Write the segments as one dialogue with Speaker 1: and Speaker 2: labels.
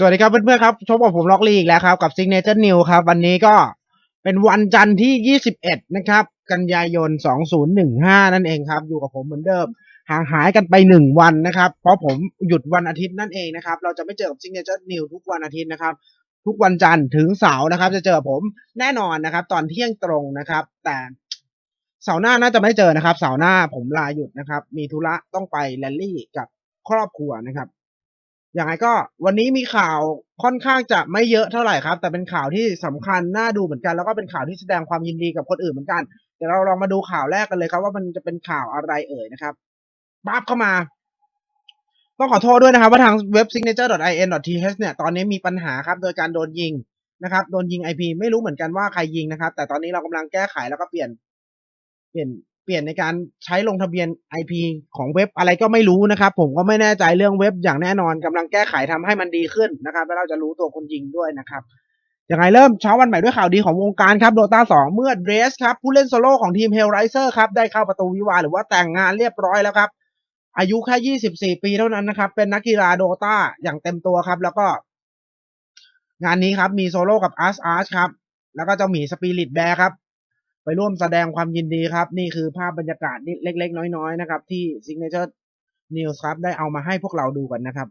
Speaker 1: สวัสดีครับเพื่อนๆครับชมกับผมล็อกลีอีกแล้วครับกับ Signature New ครับ วันนี้ก็เป็นวันจันทร์ที่ 21 นะครับ กันยายน 2015 นั่นเองครับ อยู่กับผมเหมือนเดิม ห่างหายกันไปหนึ่งวันนะครับ เพราะผมหยุดวันอาทิตย์นั่นเองนะครับ เราจะไม่เจอกับ Signature New ทุกวันอาทิตย์นะครับ ทุกวันจันทร์ถึงเสาร์นะครับ จะเจอผมแน่นอนนะครับ ตอนเที่ยงตรงนะครับ แต่เสาร์หน้าน่าจะไม่เจอนะครับ เสาร์หน้าผมลาหยุดนะครับ มีธุระต้องไปแรลลี่กับครอบครัวนะครับ อย่างไรก็วันนี้มีข่าวค่อนข้างจะไม่เยอะเท่าไหร่ครับ แต่เป็นข่าวที่สำคัญน่าดูเหมือนกัน แล้วก็เป็นข่าวที่แสดงความยินดีกับคนอื่นเหมือนกันเดี๋ยวเราลองมาดูข่าวแรกกันเลยครับ ว่ามันจะเป็นข่าวอะไรเอ่ยนะครับปั๊บเข้ามาต้องขอโทษด้วยนะครับ ว่าทางเว็บ signature.in.th เนี่ยตอนนี้มีปัญหาครับ โดยการโดนยิงนะครับ โดนยิง IP ไม่รู้เหมือนกันว่าใครยิงนะครับ แต่ตอนนี้เรากำลังแก้ไขแล้วก็เปลี่ยน เปลี่ยน ปลี่ยนในการใช้ลงทะเบียน IP ของเว็บอะไรก็ไม่รู้นะครับ ผมก็ไม่แน่ใจเรื่องเว็บอย่างแน่นอนกำลังแก้ไขทำให้มันดีขึ้นนะครับ แล้วเราจะรู้ตัวคนยิงด้วยนะครับยังไงเริ่มเช้าวันใหม่ด้วยข่าวดีของวงการครับ Dota 2เมื่อเดรสครับ ผู้เล่นโซโล่ของทีม Hellraiser ครับ ได้เข้าประตูวิวาหรือว่าแต่งงานเรียบร้อยแล้วครับ อายุแค่ 24 ปีเท่านั้นนะครับ เป็นนักกีฬาโดตาอย่างเต็มตัวครับ แล้วก็ งานนี้ครับมีโซโล่กับอาร์ a r ครับแล้วก็เจ้าหมีสปิริตแบร์ครับ ไปร่วมแสดงความยินดีครับ นี่คือภาพบรรยากาศนิดเล็ก ๆ น้อยๆนะครับ ที่ Signature News ครับ ได้เอามาให้พวกเราดูกันนะครับ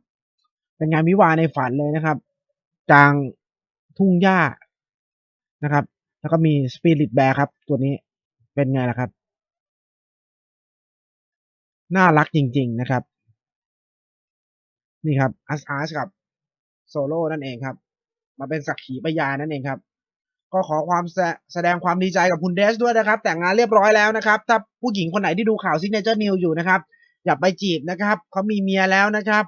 Speaker 1: เป็นงานวิวาในฝันเลยนะครับกลางทุ่งหญ้านะครับ แล้วก็มีสปิริตแบร์ครับ ตัวนี้เป็นไงล่ะครับ น่ารักจริง ๆนะครับ นี่ครับอาร์อาร์กับโซโล่นั่นเองครับ มาเป็นสักขีพยานนั่นเองครับ ก็ขอความแสแสดงความดีใจกับคุณเดสด้วยนะครับ แต่งงานเรียบร้อยแล้วนะครับ ถ้าผู้หญิงคนไหนที่ดูข่าวซิเนเจอร์นิวอยู่นะครับ อย่าไปจีบนะครับเขามีเมียแล้วนะครับ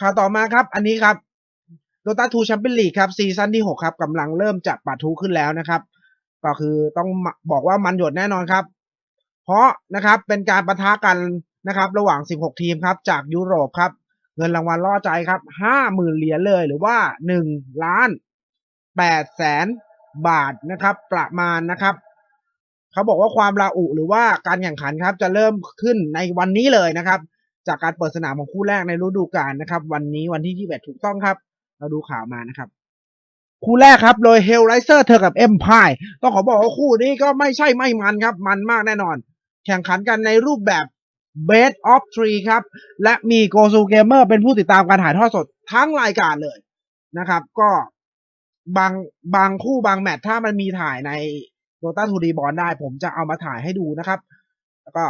Speaker 1: ข่าวต่อมาครับ อันนี้ครับโดตาทูแชมเปี้ยนลีกครับซีซั่นที่ 6 ครับกำลังเริ่มจะปะทุขึ้นแล้วนะครับ ก็คือต้องบอกว่ามันหยดแน่นอนครับ เพราะนะครับเป็นการประทะกันนะครับ ระหว่าง 16 ทีมครับ จากยุโรปครับ เงินรางวัลล่อใจครับ 50,000 เหรียญเลยหรือว่า 1 ล้าน 8แสนบาทนะครับ ประมาณนะครับเขาบอกว่าความราอุหรือว่าการแข่งขันครับ จะเริ่มขึ้นในวันนี้เลยนะครับ จากการเปิดสนามของคู่แรกในฤดูกาลนะครับ วันนี้วันที่21ถูกต้องครับ เราดูข่าวมานะครับ คู่แรกครับโดย Hellraiser เธอกับ Empire ต้องขอบอกว่าคู่นี้ก็ไม่ใช่ไม่มันครับ มันมากแน่นอน แข่งขันกันในรูปแบบ bet of Three ครับ และมี g o s u Gamer เป็นผู้ติดตามการถ่ายทอดสดทั้งรายการเลยนะครับ ก็ บางบางคู่บางแมตช์ถ้ามันมีถ่ายใน Dota 2D b o n ได้ ผมจะเอามาถ่ายให้ดูนะครับ แล้วก็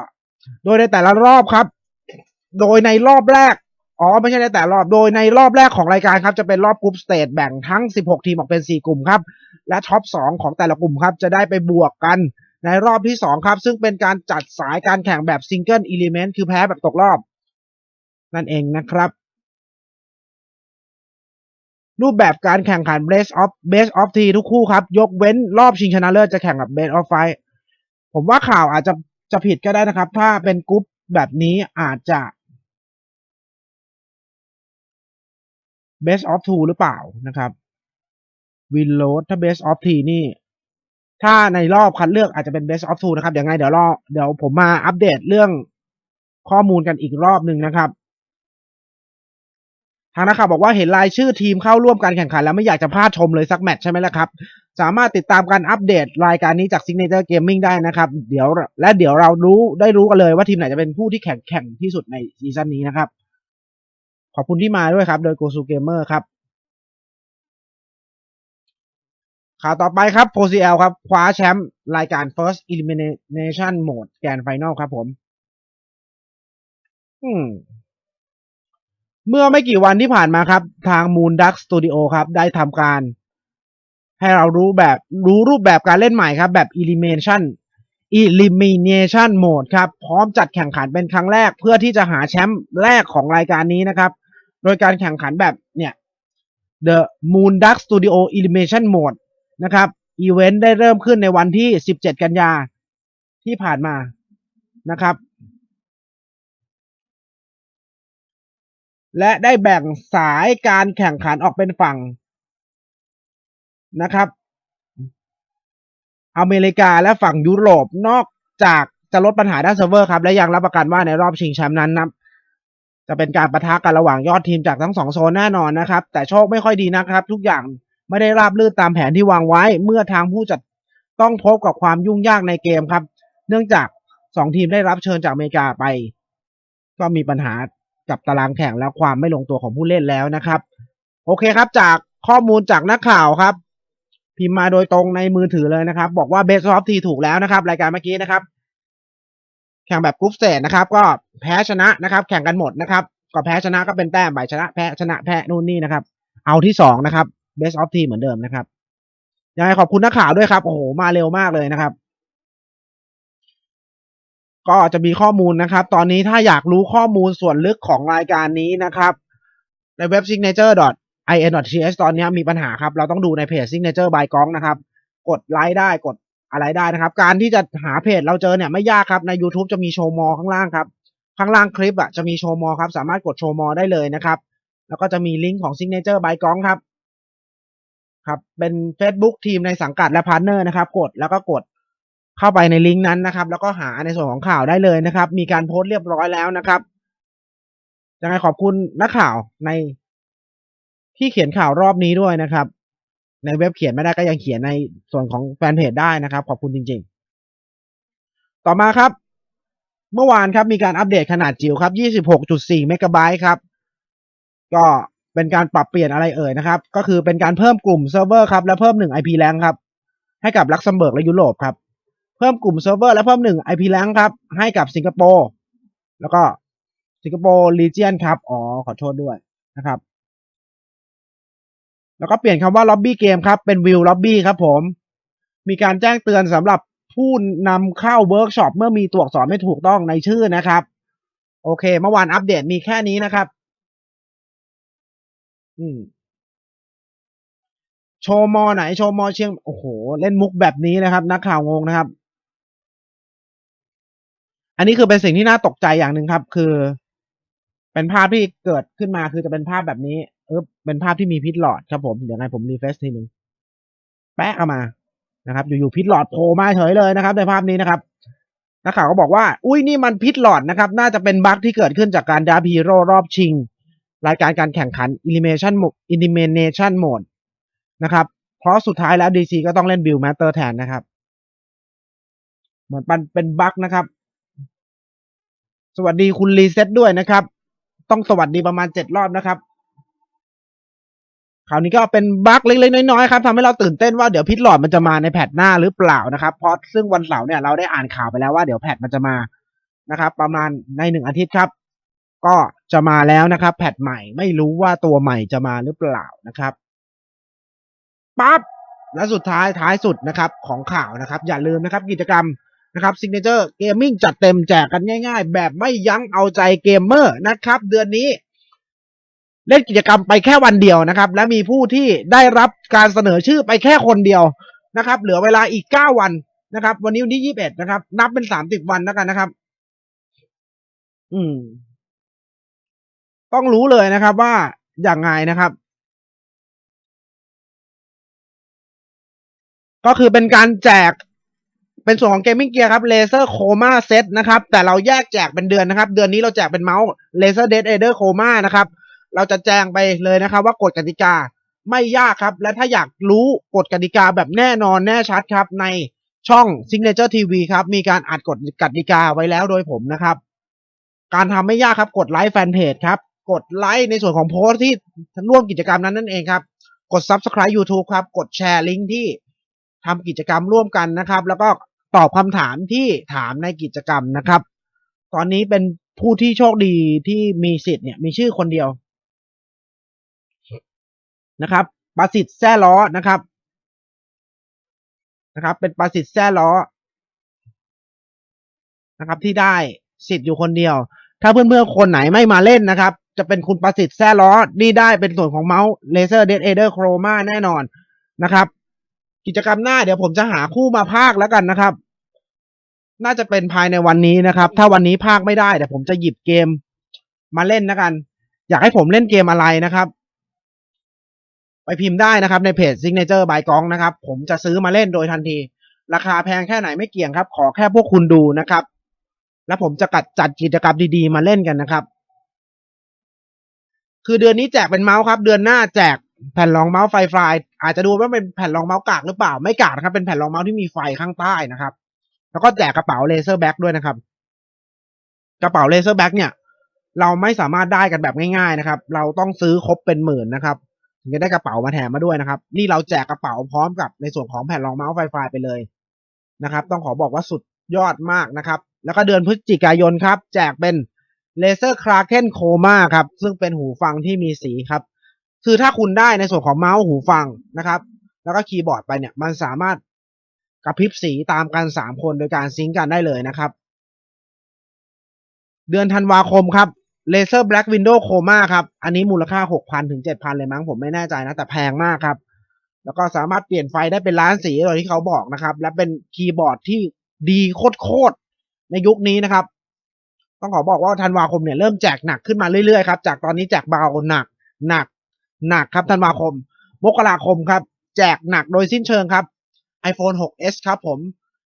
Speaker 1: โดยในแต่ละรอบครับ โดยในรอบแรกอ๋อไม่ใช่ในแต่รอบโดยในรอบแรกของรายการครับจะเป็นรอบกรุ๊ปสเตจแบ่งทั้ง 16 ทีมออกเป็น 4 กลุ่มครับ และท็อป 2 ของแต่ละกลุ่มครับจะได้ไปบวกกันในรอบที่ 2 ครับ ซึ่งเป็นการจัดสายการแข่งแบบซิงเกิลอิเลเมนต์คือแพ้แบบตกรอบ นั่นเองนะครับ รูปแบบการแข่งขัน Best of Best of T ทุกคู่ครับ ยกเว้นรอบชิงชนะเลิศจะแข่งกับ Best of Five ผมว่าข่าวอาจจะจะผิดก็ได้นะครับ ถ้าเป็นกรุ๊ปแบบนี้อาจจะ Best of Two หรือเปล่านะครับ Win Load ถ้า Best of T นี่ ถ้าในรอบคัดเลือกอาจจะเป็น Best of Two นะครับเดี๋ยวไงเดี๋ยวรอเดี๋ยวผมมาอัปเดตเรื่องข้อมูลกันอีกรอบหนึ่งนะครับ ทางนักข่าวบอกว่าเห็นรายชื่อทีมเข้าร่วมการแข่งขันแล้วไม่อยากจะพลาดชมเลยสักแมตช์ใช่ไหมล่ะครับ สามารถติดตามการอัปเดตรายการนี้จาก Signature Gaming ได้นะครับ เดี๋ยวและเดี๋ยวเรารู้ได้รู้กันเลยว่าทีมไหนจะเป็นผู้ที่แข่งแข่งที่สุดในซีซั่นนี้นะครับ ขอบคุณที่มาด้วยครับ โดย Go Su Gamer ครับข่าวต่อไปครับ POCL ครับคว้าแชมป์รายการ First Elimination Mode แกนไฟนอลครับผม อืม เมื่อไม่กี่วันที่ผ่านมาครับ ทาง Moon Duck Studio ครับ ได้ทำการ ให้เรารู้แบบรู้รูปแบบการเล่นใหม่ครับ แบบ Elimination Elimination Mode ครับ พร้อมจัดแข่งขันเป็นครั้งแรก เพื่อที่จะหาแชมป์แรกของรายการนี้นะครับ โดยการแข่งขันแบบเนี่ย The Moon Duck Studio Elimination Mode นะครับอีเวนต์ได้เริ่มขึ้นในวันที่ 17 กันยาที่ผ่านมานะครับ และได้แบ่งสายการแข่งขันออกเป็นฝั่งนะครับ อเมริกาและฝั่งยุโรปนอกจากจะลดปัญหาด้านเซิร์ฟเวอร์ครับ และยังรับประกันว่าในรอบชิงแชมป์นั้นนะจะเป็นการประทะกันระหว่างยอดทีมจากทั้งสองโซนแน่นอนนะครับ แต่โชคไม่ค่อยดีนะครับ ทุกอย่างไม่ได้ราบรื่นตามแผนที่วางไว้ เมื่อทางผู้จัดต้องพบกับความยุ่งยากในเกมครับ เนื่องจากสองทีมได้รับเชิญจากอเมริกาไป ก็มีปัญหา กับตารางแข่งและความไม่ลงตัวของผู้เล่นแล้วนะครับ โอเคครับจากข้อมูลจากนักข่าวครับ พิมพ์มาโดยตรงในมือถือเลยนะครับ บอกว่าเบสออฟทีถูกแล้วนะครับ รายการเมื่อกี้นะครับ แข่งแบบกรุ๊ปสเตจนะครับ ก็แพ้ชนะนะครับ แข่งกันหมดนะครับก็แพ้ชนะก็เป็นแต้มไปชนะแพ้ชนะแพ้นู่นนี่นะครับ เอาที่สองนะครับเบสออฟทีเหมือนเดิมนะครับยังไงขอบคุณนักข่าวด้วยครับ โอ้โห มาเร็วมากเลยนะครับ ก็จะมีข้อมูลนะครับ ตอนนี้ถ้าอยากรู้ข้อมูลส่วนลึกของรายการนี้นะครับ ในเว็บ signature in th ตอนนี้มีปัญหาครับ เราต้องดูในเพจ signature by กองนะครับ กดไลค์ได้กดอะไรได้นะครับ การที่จะหาเพจเราเจอเนี่ยไม่ยากครับ ใน YouTube จะมีโชว์มอข้างล่างครับ ข้างล่างคลิปอะจะมีโชว์มอครับ สามารถกดโชว์มอได้เลยนะครับ แล้วก็จะมีลิงก์ของ signature by กองครับ ครับ เป็น Facebook ทีมในสังกัดและพาร์ทเนอร์นะครับ กดแล้วก็กด เข้าไปในลิงก์นั้นนะครับ แล้วก็หาในส่วนของข่าวได้เลยนะครับ มีการโพสต์เรียบร้อยแล้วนะครับยังไงขอบคุณนักข่าวในที่เขียนข่าวรอบนี้ด้วยนะครับ ในเว็บเขียนไม่ได้ก็ยังเขียนในส่วนของแฟนเพจได้นะครับ ขอบคุณจริง ๆ ต่อมาครับ เมื่อวานครับมีการอัปเดตขนาดจิ๋วครับ 26.4 เมกะไบต์ครับ ก็เป็นการปรับเปลี่ยนอะไรเอ่ยนะครับ ก็คือเป็นการเพิ่มกลุ่มเซิร์ฟเวอร์ครับ และเพิ่มหนึ่ง IP แรงครับ ให้กับลักเซมเบิร์กและยุโรปครับ พิ่มกลุ่มเซิร์ฟเวอร์และเพิ่มหนึ่ง IP แรงครับ ให้กับสิงคโปร์แล้วก็สิงคโปร์ลีเจียนครับ อ๋อ ขอโทษด้วยนะครับ แล้วก็เปลี่ยนคำว่าล็อบบี้เกมครับ เป็นวิวล็อบบี้ครับผม มีการแจ้งเตือนสำหรับผู้นำเข้าเวิร์กช็อปเมื่อมีตัวอักษรไม่ถูกต้องในชื่อนะครับ โอเค เมื่อวานอัปเดตมีแค่นี้นะครับ อืมโชว์มอไหนโชว์มอเชียง โอ้โห เล่นมุกแบบนี้นะครับ นักข่าวงงนะครับ อันนี้คือเป็นสิ่งที่น่าตกใจอย่างหนึ่งครับ คือ เป็นภาพที่เกิดขึ้นมาคือจะเป็นภาพแบบนี้เออเป็นภาพที่มีพิษหลอดครับผมเดี๋ยวไงผมรีเฟซทีหนึ่งแปะเอามานะครับ อยู่ๆพิษหลอดโผล่มาเฉยเลยนะครับ ในภาพนี้นะครับนักข่าวก็บอกว่า อุ้ยนี่มันพิษหลอดนะครับ น่าจะเป็นบั๊กที่เกิดขึ้นจากการดับฮีโร่รอบชิง รายการการแข่งขัน Elimination Mode Elimination Mode นะครับ เพราะสุดท้ายแล้ว DC ก็ต้องเล่นบิลแมตเตอร์แทนนะครับ เหมือนมันเป็นบั๊กนะครับ สวัสดีคุณรีเซ็ตด้วยนะครับ ต้องสวัสดีประมาณเจ็ดรอบนะครับคราวนี้ก็เป็นบั๊กเล็กๆน้อยๆครับทำให้เราตื่นเต้นว่าเดี๋ยวพิษหลอดมันจะมาในแพทหน้าหรือเปล่านะครับเพราะซึ่งวันเสาร์เนี่ยเราได้อ่านข่าวไปแล้วว่าเดี๋ยวแพทมันจะมานะครับ ประมาณในหนึ่งอาทิตย์ครับ ก็จะมาแล้วนะครับ แพทใหม่ไม่รู้ว่าตัวใหม่จะมาหรือเปล่านะครับปั๊บและสุดท้ายท้ายสุดนะครับ ของข่าวนะครับ อย่าลืมนะครับ กิจกรรม นะครับซิกเนเจอร์เกมมิ่งจัดเต็มแจกกันง่าย ๆ แบบไม่ยั้งเอาใจเกมเมอร์นะครับ เดือนนี้ เล่นกิจกรรมไปแค่วันเดียวนะครับ และมีผู้ที่ได้รับการเสนอชื่อไปแค่คนเดียวนะครับ เหลือเวลาอีกเก้าวันนะครับ วันนี้วันที่ยี่สิบเอ็ดนะครับ นับเป็นสามสิบวันแล้วกันนะครับ อืม ต้องรู้เลยนะครับว่าอย่างไงนะครับก็คือเป็นการแจก เป็นส่วนของเกมมิ่งเกียร์ครับเลเซอร์โคมาเซตนะครับ แต่เราแยกแจกเป็นเดือนนะครับ เดือนนี้เราแจกเป็นเมาส์เลเซอร์เดดเอเดอร์โคมานะครับ เราจะแจ้งไปเลยนะครับว่ากฎกติกาไม่ยากครับ และถ้าอยากรู้กฎกติกาแบบแน่นอนแน่ชัดครับ ในช่อง Signature TV ครับ มีการอัดกฎกติกาไว้แล้วโดยผมนะครับ การทำไม่ยากครับกดไลค์แฟนเพจครับ กดไลค์ในส่วนของโพสต์ที่ร่วมกิจกรรมนั้นนั่นเองครับ กด Subscribe YouTube ครับ กดแชร์ลิงก์ที่ ทำกิจกรรมร่วมกันนะครับ แล้วก็ตอบคำถามที่ถามในกิจกรรมนะครับ ตอนนี้เป็นผู้ที่โชคดีที่มีสิทธิ์เนี่ยมีชื่อคนเดียวนะครับประสิทธิ์แซ่ล้อนะครับนะครับ เป็นประสิทธิ์แซ่ล้อนะครับ ที่ได้สิทธิ์อยู่คนเดียว ถ้าเพื่อนๆคนไหนไม่มาเล่นนะครับ จะเป็นคุณประสิทธิ์แซ่ล้อนี่ได้เป็นส่วนของเมาส์เลเซอร์เดดเอเดอร์โครมาแน่นอนนะครับ กิจกรรมหน้าเดี๋ยวผมจะหาคู่มาภาคแล้วกันนะครับ น่าจะเป็นภายในวันนี้นะครับ ถ้าวันนี้ภาคไม่ได้เดี๋ยวผมจะหยิบเกมมาเล่นนะกัน อยากให้ผมเล่นเกมอะไรนะครับ ไปพิมพ์ได้นะครับในเพจ Signature by กองนะครับ ผมจะซื้อมาเล่นโดยทันที ราคาแพงแค่ไหนไม่เกี่ยงครับ ขอแค่พวกคุณดูนะครับ แล้วผมจะกัดจัดกิจกรรมดีๆ มาเล่นกันนะครับ คือเดือนนี้แจกเป็นเมาส์ครับ เดือนหน้าแจกแผ่นรองเมาส์ไฟฟลาย อาจจะดูว่าเป็นแผ่นรองเมาส์กากหรือเปล่าไม่กากนะครับ เป็นแผ่นรองเมาส์ที่มีไฟข้างใต้นะครับ แล้วก็แจกกระเป๋าเลเซอร์แบ็กด้วยนะครับ กระเป๋าเลเซอร์แบ็กเนี่ย เราไม่สามารถได้กันแบบง่ายๆนะครับ เราต้องซื้อครบเป็นหมื่นนะครับถึงจะได้กระเป๋ามาแถมมาด้วยนะครับ นี่เราแจกกระเป๋าพร้อมกับในส่วนของแผ่นรองเมาส์ไฟฟลาไปเลยนะครับ ต้องขอบอกว่าสุดยอดมากนะครับ แล้วก็เดือนพฤศจิกายนครับ แจกเป็นเลเซอร์คราเคนโคมาครับ ซึ่งเป็นหูฟังที่มีสีครับ คือถ้าคุณได้ในส่วนของเมาส์หูฟังนะครับ แล้วก็คีย์บอร์ดไปเนี่ย มันสามารถกระพริบสีตามกันสามคนโดยการซิงก์กันได้เลยนะครับ เดือนธันวาคมครับ Laser Black Window Chroma ครับ อันนี้มูลค่า 6,000 ถึง 7,000 เลยมั้งผมไม่แน่ใจนะ แต่แพงมากครับ แล้วก็สามารถเปลี่ยนไฟได้เป็นล้านสีโดยที่เขาบอกนะครับ และเป็นคีย์บอร์ดที่ดีโคตรๆ ในยุคนี้นะครับ ต้องขอบอกว่าธันวาคมเนี่ยเริ่มแจกหนักขึ้นมาเรื่อยๆครับ จากตอนนี้แจกเบาหนักหนัก หนักครับธันวาคม มกราคมครับ แจกหนักโดยสิ้นเชิงครับ iPhone 6s ครับผม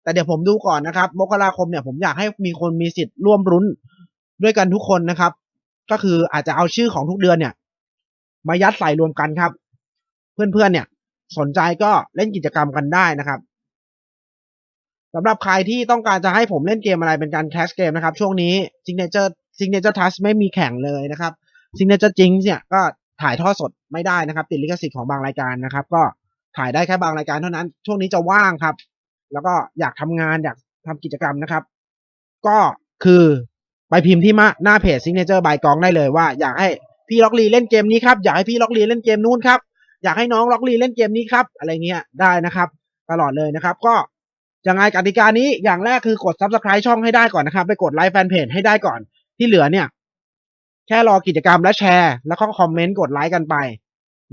Speaker 1: แต่เดี๋ยวผมดูก่อนนะครับ มกราคมเนี่ยผมอยากให้มีคนมีสิทธิ์ร่วมรุ้นด้วยกันทุกคนนะครับ ก็คืออาจจะเอาชื่อของทุกเดือนเนี่ย มายัดใส่รวมกันครับ เพื่อนๆเนี่ยสนใจก็เล่นกิจกรรมกันได้นะครับสำหรับใครที่ต้องการจะให้ผมเล่นเกมอะไรเป็นการแคสเกมนะครับ ช่วงนี้ Signature Signature Touch ไม่มีแข่งเลยนะครับ Signature Jinx เนี่ยก็ ถ่ายทอดสดไม่ได้นะครับ ติดลิขสิทธิ์ของบางรายการนะครับ ก็ถ่ายได้แค่บางรายการเท่านั้น ช่วงนี้จะว่างครับ แล้วก็อยากทำงานอยากทำกิจกรรมนะครับ ก็คือไปพิมพ์ที่มาหน้าเพจ Signature by กองได้เลยว่า อยากให้พี่ล็อกลีเล่นเกมนี้ครับ อยากให้พี่ล็อกลีเล่นเกมนู้นครับ อยากให้น้องล็อกลีเล่นเกมนี้ครับ อะไรเงี้ยได้นะครับ ตลอดเลยนะครับ ก็ยังไงกติกานี้อย่างแรกคือกด subscribe ช่องให้ได้ก่อนนะครับ ไปกดไลค์แฟนเพจให้ได้ก่อนที่เหลือเนี่ย แค่รอกิจกรรมและแชร์ แล้วก็คอมเมนต์กดไลค์กันไป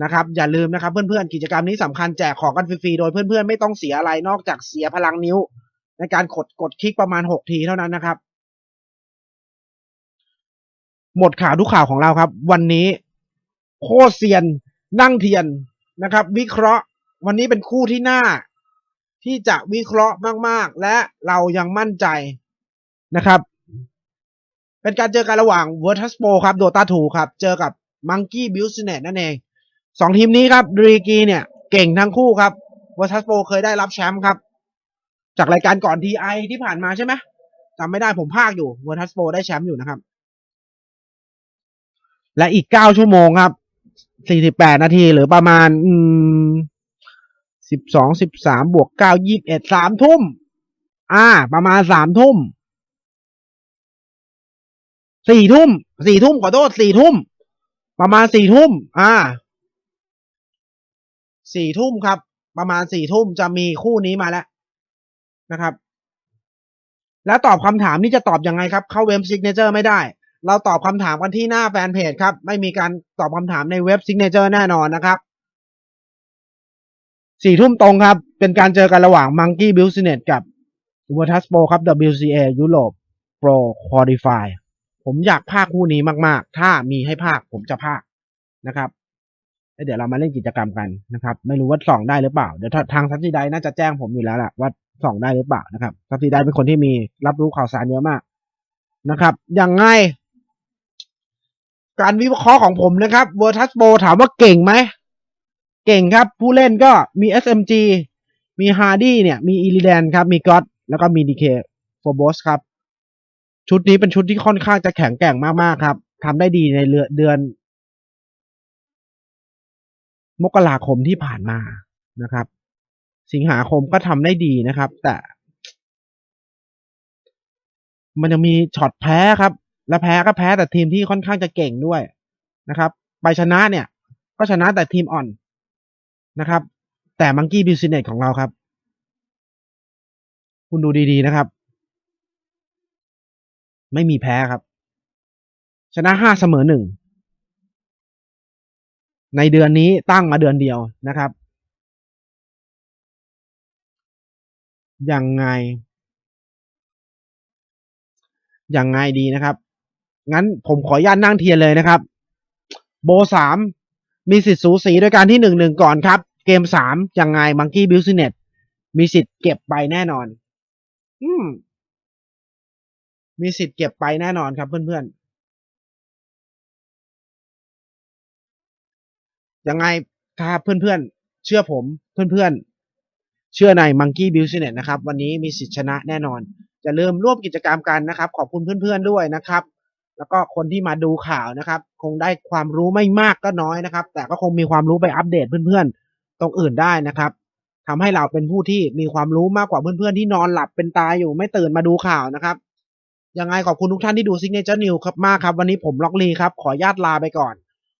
Speaker 1: นะครับอย่าลืมนะครับเพื่อนๆกิจกรรมนี้สำคัญแจกของกันฟรีๆโดยเพื่อนๆไม่ต้องเสียอะไรนอกจากเสียพลังนิ้ว ในการกดกดคลิกประมาณหกทีเท่านั้นนะครับ หมดข่าวทุกข่าวของเราครับ วันนี้โคเซียนนั่งเทียนนะครับ วิเคราะห์วันนี้เป็นคู่ที่น่าที่จะวิเคราะห์มากๆ และเรายังมั่นใจนะครับ เป็นการเจอกันระหว่าง Virtus Pro ครับ Dota 2ครับ เจอกับ Monkey Business นั่นเองสองทีมนี้ครับดรีกีเนี่ยเก่งทั้งคู่ครับ Virtus Pro เคยได้รับแชมป์ครับ จากรายการก่อน TI ที่ผ่านมาใช่ไหมจำไม่ได้ผมภาคอยู่ Virtus Pro ได้แชมป์อยู่นะครับ และอีกเก้าชั่วโมงครับสี่สิบแปดนาทีหรือประมาณอืมสิบสองสิบสามบวกเก้ายี่สิบเอ็ดสามทุ่ม อ่า ประมาณสามทุ่ม สี่ทุ่มสี่ทุ่มขอโทษสี่ทุ่มประมาณสี่ทุ่มอ่าสี่ทุ่มครับ ประมาณสี่ทุ่มจะมีคู่นี้มาแล้วนะครับ แล้วตอบคำถามนี่จะตอบยังไงครับเข้าเว็บซิกเนเจอร์ไม่ได้ เราตอบคำถามกันที่หน้าแฟนเพจครับ ไม่มีการตอบคำถามในเว็บซิกเนเจอร์แน่นอนนะครับสี่ทุ่มตรงครับ เป็นการเจอกันระหว่าง Monkey Business กับ Virtus Pro ครับ WCA Europe Pro Qualify ผมอยากภาคคู่นี้มาก ๆ ถ้ามีให้ภาคผมจะภาคนะครับเดี๋ยวเรามาเล่นกิจกรรมกันนะครับ ไม่รู้ว่าส่องได้หรือเปล่า เดี๋ยวทางซับซิได้น่าจะแจ้งผมอยู่แล้วแหละว่าส่องได้หรือเปล่านะครับซับซิได้เป็นคนที่มีรับรู้ข่าวสารเยอะมากนะครับยังไง การวิเคราะห์ของผมนะครับ Virtus Pro ถามว่าเก่งไหม เก่งครับ ผู้เล่นก็มี SMG มี Hardy เนี่ย มี Illidan ครับ มี God แล้วก็มี DK f o r b o s ครับ ชุดนี้เป็นชุดที่ค่อนข้างจะแข็งแกร่งมากๆครับทำได้ดีในเดือน มกราคมที่ผ่านมานะครับ สิงหาคมก็ทำได้ดีนะครับ แต่ มันจะมีช็อตแพ้ครับ และแพ้ก็แพ้แต่ทีมที่ค่อนข้างจะเก่งด้วยนะครับ ไปชนะเนี่ย ก็ชนะแต่ทีมอ่อนนะครับ แต่มังกี้บิวซิเนตของเราครับ คุณดูดีๆนะครับ ไม่มีแพ้ครับ ชนะห้าเสมอหนึ่งในเดือนนี้ตั้งมาเดือนเดียวนะครับ ยังไง ยังไงดีนะครับ งั้นผมขออนุญาตนั่งเทียนเลยนะครับ โบสามมีสิทธิ์สูสีโดยการที่หนึ่งหนึ่งก่อนครับ เกมสามยังไงมังกี้บิวซิเนตมีสิทธิ์เก็บไปแน่นอน อืม มีสิทธิ์เก็บไปแน่นอนครับเพื่อนๆ ยังไงถ้าเพื่อนๆ เชื่อผมเพื่อนๆ เชื่อใน Monkey Business นะครับ วันนี้มีสิทธิชนะแน่นอนอย่าลืมร่วมกิจกรรมกันนะครับ ขอบคุณเพื่อนๆด้วยนะครับ แล้วก็คนที่มาดูข่าวนะครับ คงได้ความรู้ไม่มากก็น้อยนะครับ แต่ก็คงมีความรู้ไปอัปเดตเพื่อนๆ ตรงอื่นได้นะครับทำให้เราเป็นผู้ที่มีความรู้มากกว่าเพื่อนๆที่นอนหลับเป็นตายอยู่ไม่ตื่นมาดูข่าวนะครับ ยังไงขอบคุณทุกท่านที่ดู Signature News ครับมากครับ วันนี้ผมล็อกลีครับ ขอญาตลาไปก่อน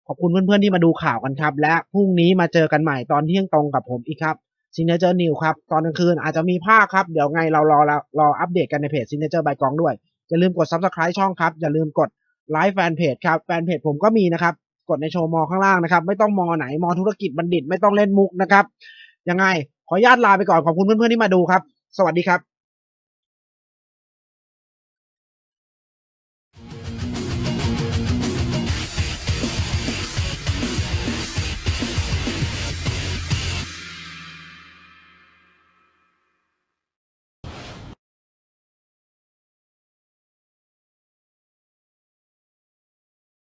Speaker 1: ขอบคุณเพื่อนๆที่มาดูข่าวกันครับ และพรุ่งนี้มาเจอกันใหม่ตอนเที่ยงตรงกับผมอีกครับ Signature News ครับ ตอนกลางคืนอาจจะมีภาคครับ เดี๋ยวไงเรารอรอรออัปเดตกันในเพจ Signature by กองด้วย อย่าลืมกด Subscribe ช่องครับ อย่าลืมกดไลค์แฟนเพจครับ แฟนเพจผมก็มีนะครับ กดในโชว์มอข้างล่างนะครับ ไม่ต้องมอไหน มอธุรกิจบัณฑิต ไม่ต้องเล่นมุกนะครับ ยังไง ขอญาตลาไปก่อน ขอบคุณเพื่อนๆที่มาดูครับ สวัสดีครับ